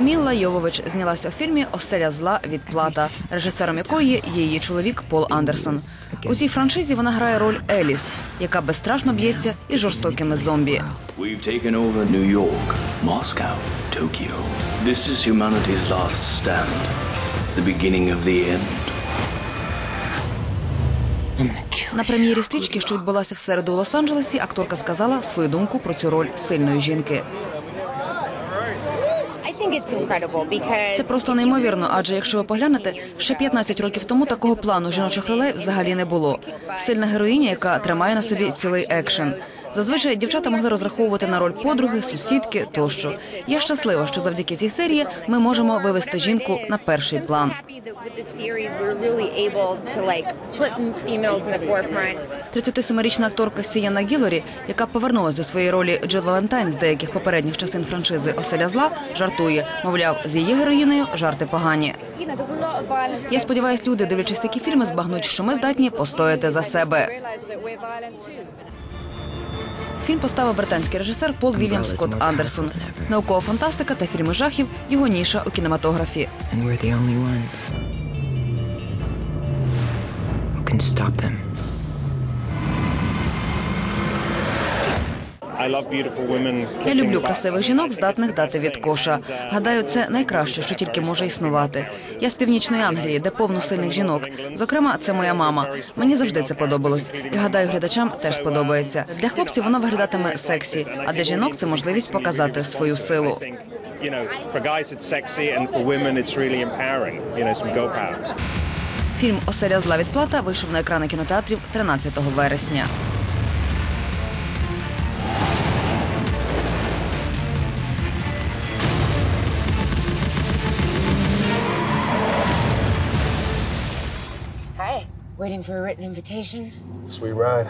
Мілла Йовович знялася у фільмі Оселя зла відплата, режисером якої є її чоловік Пол Андерсон. У цій франшизі вона грає роль Еліс, яка безстрашно б'ється із жорстокими зомбі. We've taken over New York, Moscow, Tokyo. This is humanity's last stand, the beginning of the end. На прем'єрі стрічки, що відбулася в середу у Лос-Анджелесі, акторка сказала свою думку про цю роль сильної жінки. Це просто неймовірно, адже якщо ви поглянете, ще 15 років тому такого плану жіночих ролей взагалі не було. Сильна героїня, яка тримає на собі цілий екшен. Зазвичай дівчата могли розраховувати на роль подруги, сусідки тощо. Я щаслива, що завдяки цій серії ми можемо вивести жінку на перший план. Happy that with the series we're really able to like put m- females in the forefront. 37-річна акторка Сіяна Гілорі, яка повернулася до своєї ролі Джил Валентайн з деяких попередніх частин франшизи Оселя зла, жартує. Мовляв, з її героїною жарти погані. Я сподіваюся, люди, дивлячись такі фільми, збагнуть, що ми здатні постояти за себе. Фільм поставив британський режисер Пол Вільям Скотт Андерсон. Наукова фантастика та фільми жахів його ніша у кінематографі. Can stop them. Я люблю красивих жінок, здатних дати від коша. Гадаю, це найкраще, що тільки може існувати. Я з північної Англії, де повно сильних жінок. Зокрема, це моя мама. Мені завжди це подобалось. І гадаю, глядачам теж сподобається. Для хлопців воно виглядатиме сексі, а для жінок це можливість показати свою силу. Фільм Оселя зла відплата вийшов на екрани кінотеатрів 13 вересня. Waiting for a written invitation. Sweet ride.